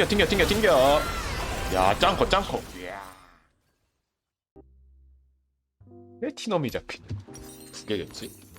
튕겨 튕겨 튕겨 튕겨. 야 짱커 짱커. 왜 티넘이 잡히는 두 개겠지?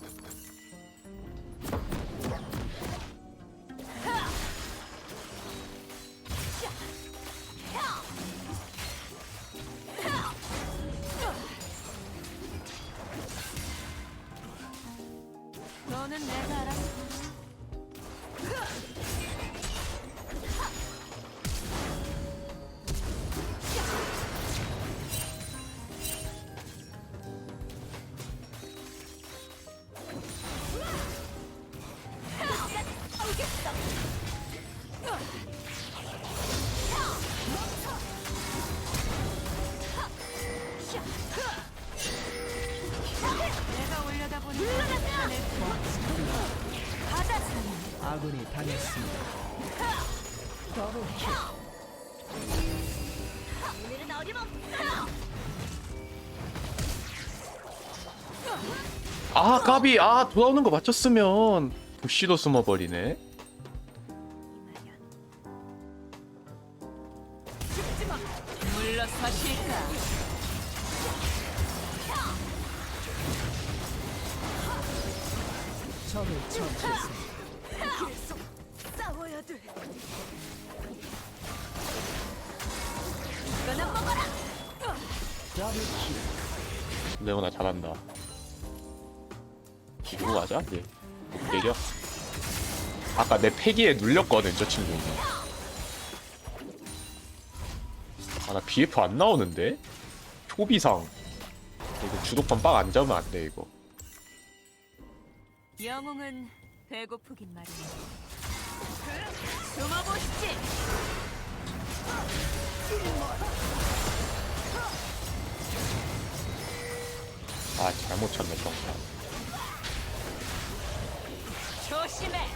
까비 아 돌아오는 거 맞췄으면 숨어버리네. 이거나 먹어라. 더블킬. 레오나 잘한다 누구 가자? 네 내려 아까 내 패기에 눌렸거든 저 친구는 아나 BF 안 나오는데? 초비상 이거 주도권 빡 안 잡으면 안 돼 이거 영웅은 배고프긴 마련이야. 숨어보시지. 아 잘못 쳤네 정말 조심해.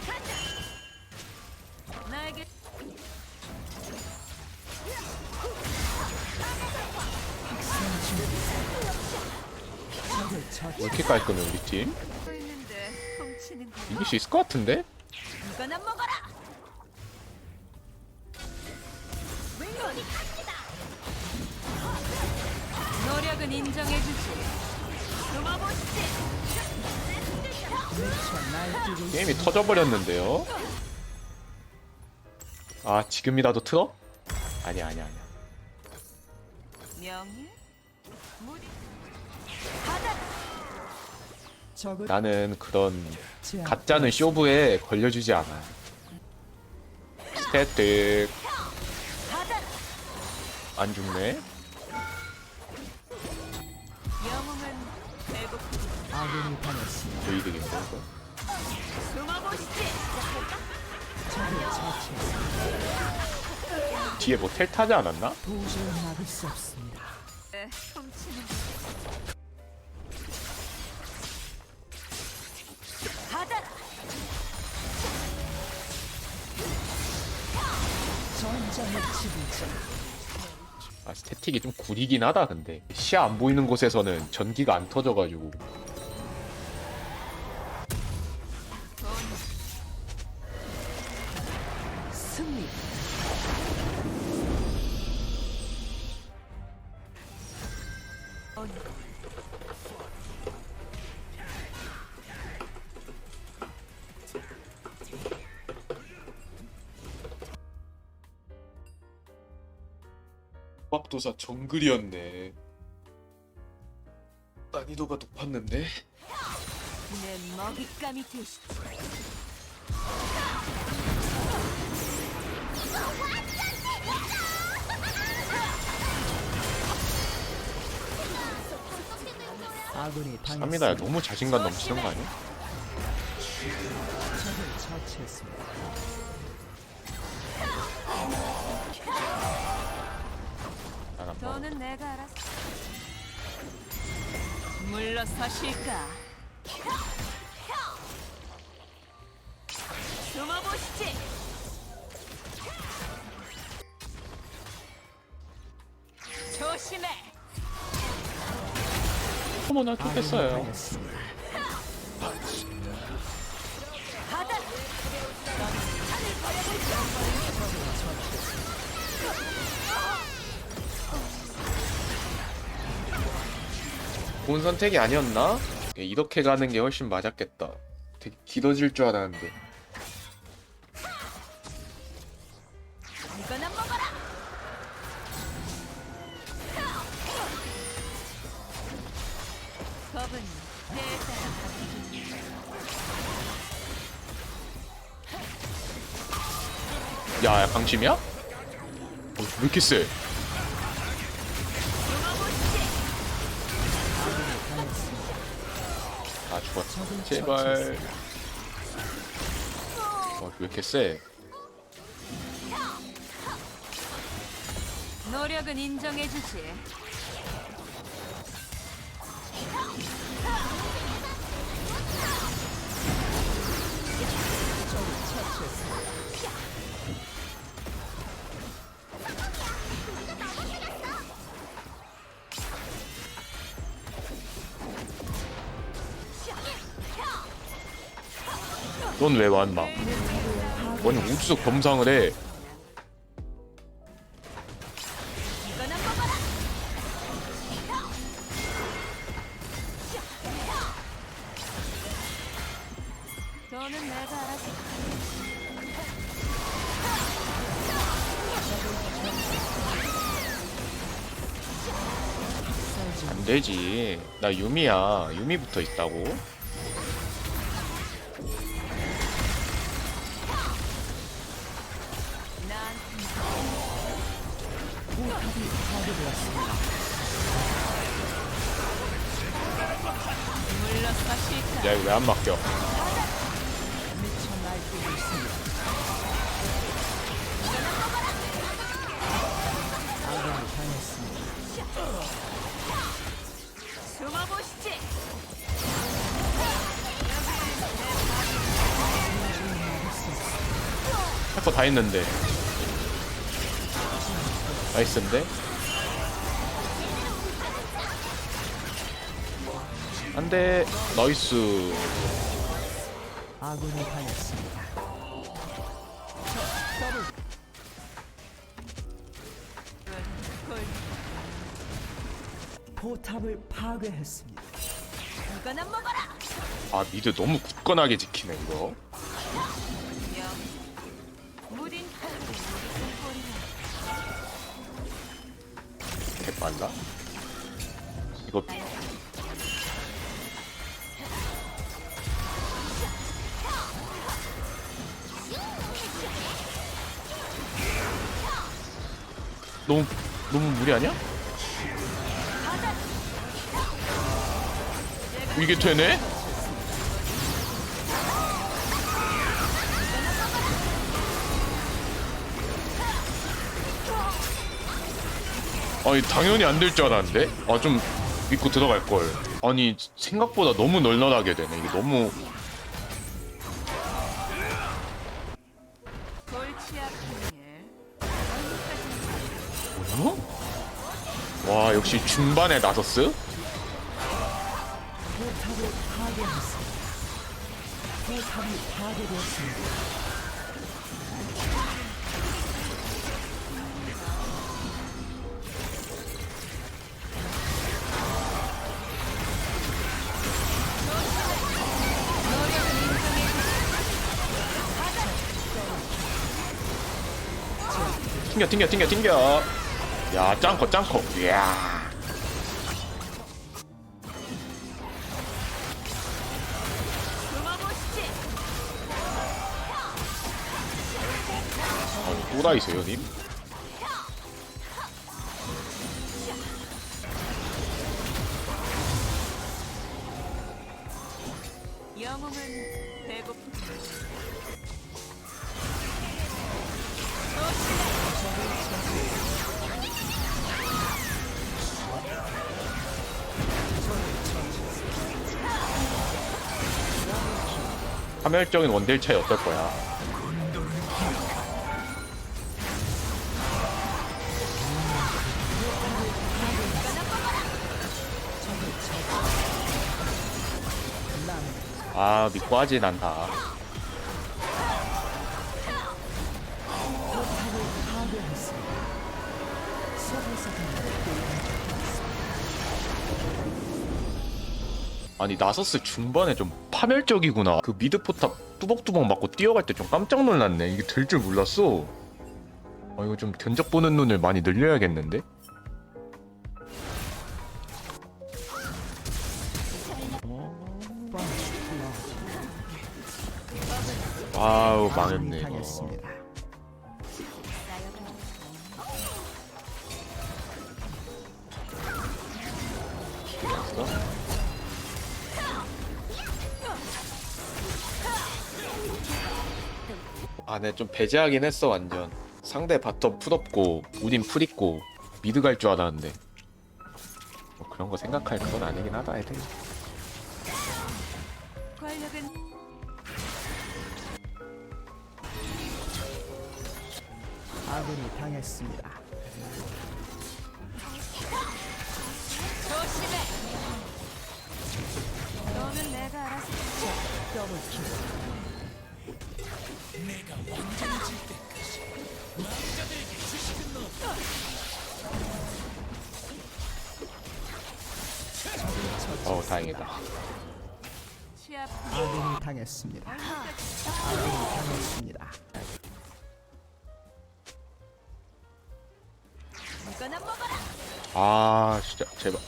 나에게 적을 처치. 왜 이렇게 깔끔해 우리 팀? 고 있는데 훔치는 거. 이길 수 있을 것 같은데? 먹어라. 갑니다. 노력은 인정해주지. 숨어보시지. 게임이 터져버렸는데요? 아 지금이라도 틀어? 아니야 아니야 아니야 나는 그런. 가짜는 쇼부에 걸려주지 않아 스태틱. 안 죽네? 적을 처치했습니다. 뒤에 뭐 텔 타지 않았나? 아 스태틱이 좀 구리긴 하다 근데 시야 안 보이는 곳에서는 전기가 안 터져가지고 박도사 정글이었네 난이도가 높았는데? 내 먹잇감이 되시지. 아군이 당했습니다. 쌈이다 너무 자신감 넘치는 거 아니야? 적을 처치했습니다. 난 너는 내가 알았어. 물러서실까? 넌 산을 버려 좋은 선택이 아니었나? 이렇게 가는 게 훨씬 맞았겠다. 되게 길어질 줄 알았는데. 야, 야 강심이야? 어, 왜 이렇게 세? 아 죽었어. 제발. 어, 왜 이렇게 세? 노력은 인정해주지. 넌 왜 왔나? 아니 우주석 겸상을 해. 안 되지. 나 유미야. 유미부터 있다고. 안 맡겨? 미쳐 날뛰고 있습니다. 아군이 당했습니다. 숨어보시지. 할거다 했는데. 나이스인데? 안 돼. 나이스. 아군이 당했습니다. 골 포탑을 파괴했습니다. 이거나 먹어라. 아 미드 너무 굳건하게 지키네 이거. 무딘. 개빨라. 이거 너무 너무 무리 아니야? 이게 되네? 아니 당연히 안 될 줄 알았는데? 아 좀 믿고 들어갈 걸. 아니 생각보다 너무 널널하게 되네. 이게 너무. 골치 아픈 일. 어? 와 역시 중반에 나섰스. 튕겨 튕겨 튕겨 튕겨 야 짱커 짱커 이야 또라이세요 님? 파멸적인 원딜 차이 어떨 거야? 아 믿고 하지 난다 아니 나서스 중반에 좀 파멸적이구나. 그 미드 포탑 뚜벅뚜벅 맞고 뛰어갈 때 좀 깜짝 놀랐네. 이게 될 줄 몰랐어. 아 이거 좀 견적 보는 눈을 많이 늘려야겠는데? 아우 망했네 이거 아, 네, 좀 배제하긴 했어, 완전. 상대 바텀 풀없고, 우린 풀있고, 미드 갈 줄 알았는데. 뭐 그런 거 생각할 건 아니긴 하다, 애들. 권력은 아군이 당했습니다. 조심해. 너는 내가 알아서. 더블 킬. 어우, 다행이다. 취업. 아군이 당했습니다. 아군이 당했습니다. 이거나 먹어라. 아, 진짜, 제발.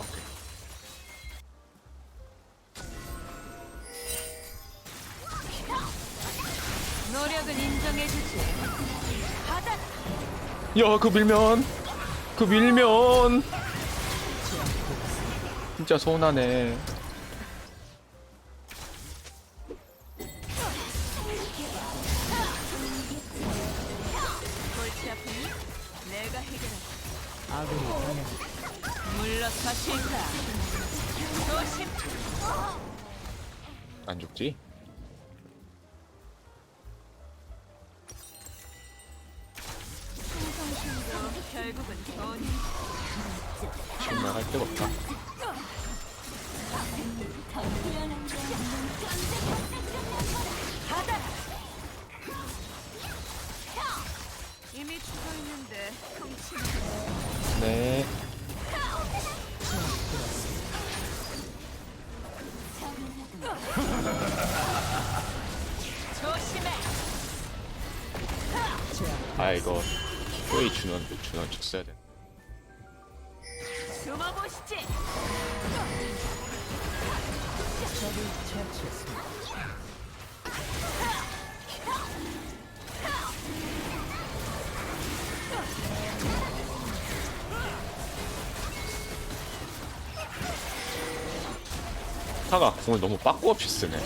야, 그 밀면. 그 밀면. 진짜 서운하네. 골치 아 돈이. 실망할 데가 없다. 이미 죽어 있는데 덩치는 네. 조심해. 아, 이거. 거의 준원, 준원 쳤어야 돼. 숨어보시지. 적을 처치했습니다. 타가 공을 너무 빠꾸 없이 쓰네.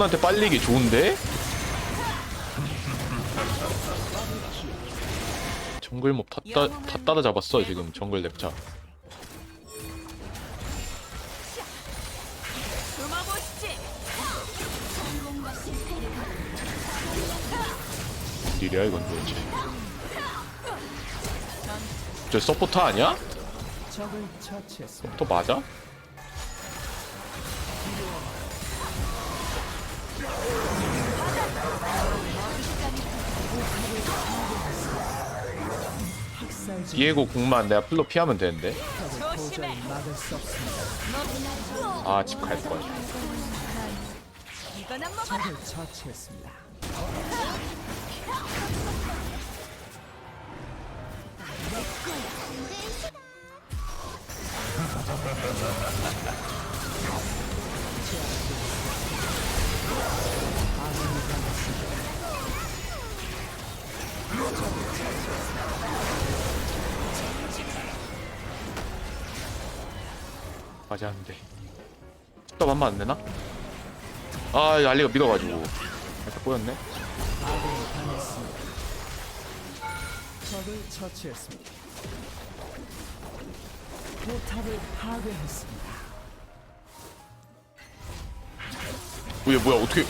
아군한테 빨리기 좋은데? 정글몹 다, 따, 다 따라 잡았어 지금 정글 랩차. 딜이야 이건 도대체 저 서포터 아니야? 또 맞아? 디에고 궁만 내가 플로 피하면 되는데. 아 집 갈걸 이거나 먹어라. 적을 처치했습니다. 맞았는데 또 만만 안 되나? 아 알리가 믿어가지고 살짝 꼬였네 아군이 당했습니다. 적을 처치했습니다. 포탑을 파괴했습니다. 뭐야 뭐야 어떻게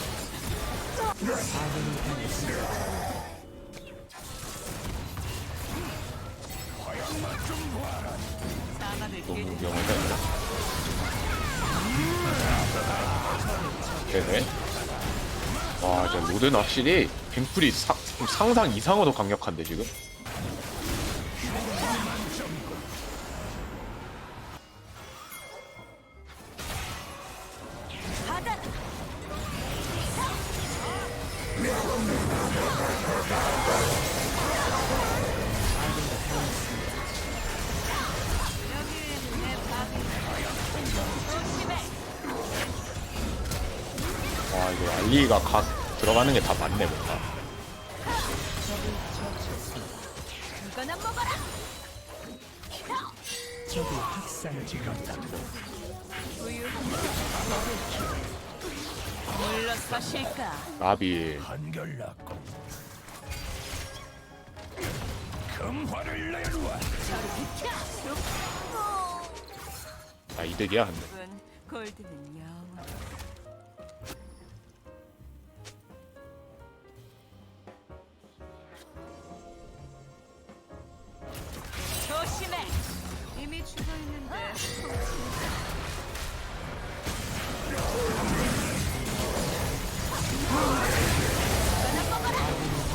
너무 위험하다 되네. 와 진짜 로드는 확실히 갱플이 사- 좀 상상 이상으로 강력한데 지금 와 이거 알리가 각 들어가는 게 다 맞네 뭔가. 나비. 내놓아 아 이득이야 근데 조심해. 이미 죽어 있는데.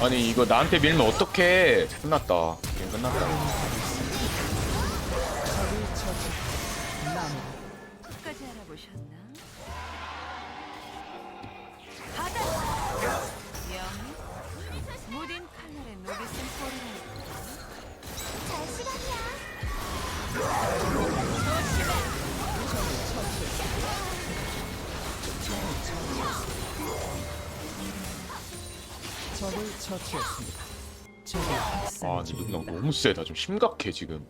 아니 이거 나한테 밀면 어떡해. 끝났다. 게임 끝났다 적을 처치했습니다. 학살 아 근데. 누나 너무 세다 좀 심각해 지금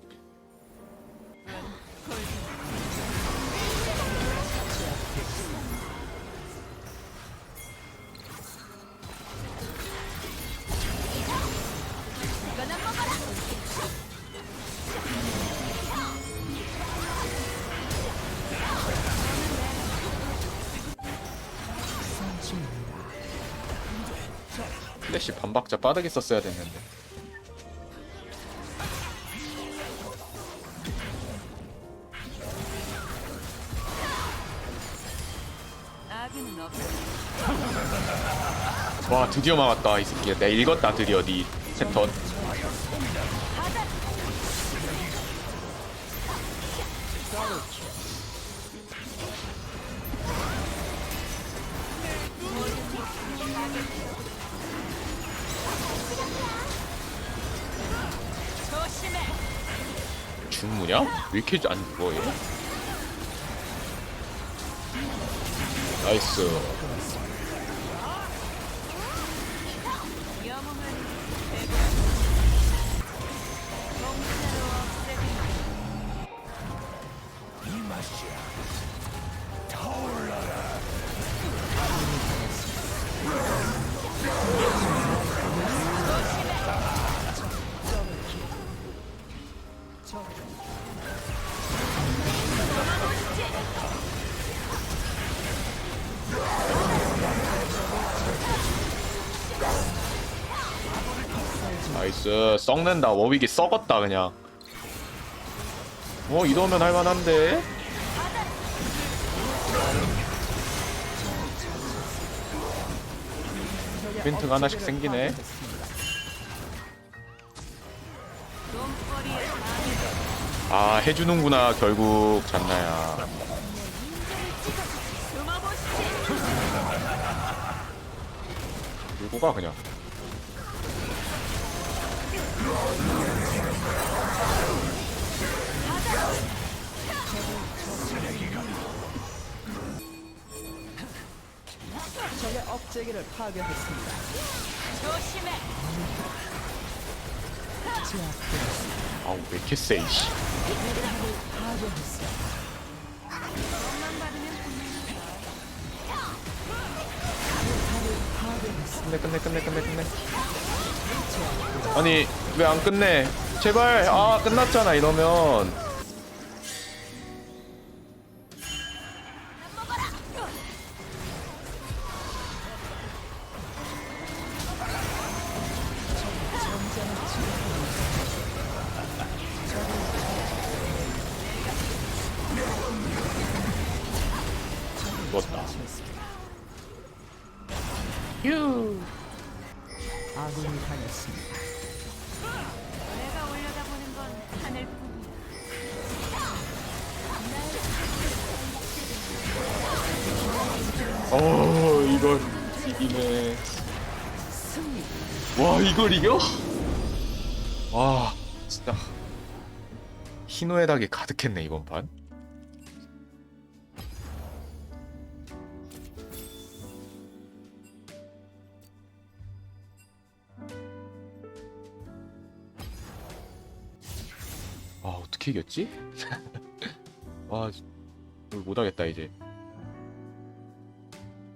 반박자 빠르게 썼어야 됐는데. 와 드디어 막았다 이 새끼야. 내가 읽었다 드디어 니 패턴 왜 이렇게 안 죽어 얘? 나이스 나이스 썩는다. 워윅이 썩었다 그냥. 어 이러면 할만한데? 멘트가 하나씩 생기네. 아 해주는구나 결국. 잔나야. 숨어보시지 밀고 가 그냥 적의 억제기를 파괴했습니다. 조심해 제압되었습니다. 아우 왜 이렇게 세 이씨 파괴했습니다. 돈만 받으면 끝내 끝내 끝내 끝내 끝내 아니 왜 안 끝내? 제발 아 끝났잖아 이러면 어 이걸 이기네. 와 이걸 이겨? 와 진짜 희노애락이 가득했네 이번 판. 아 어떻게 이겼지? 와 못하겠다 이제.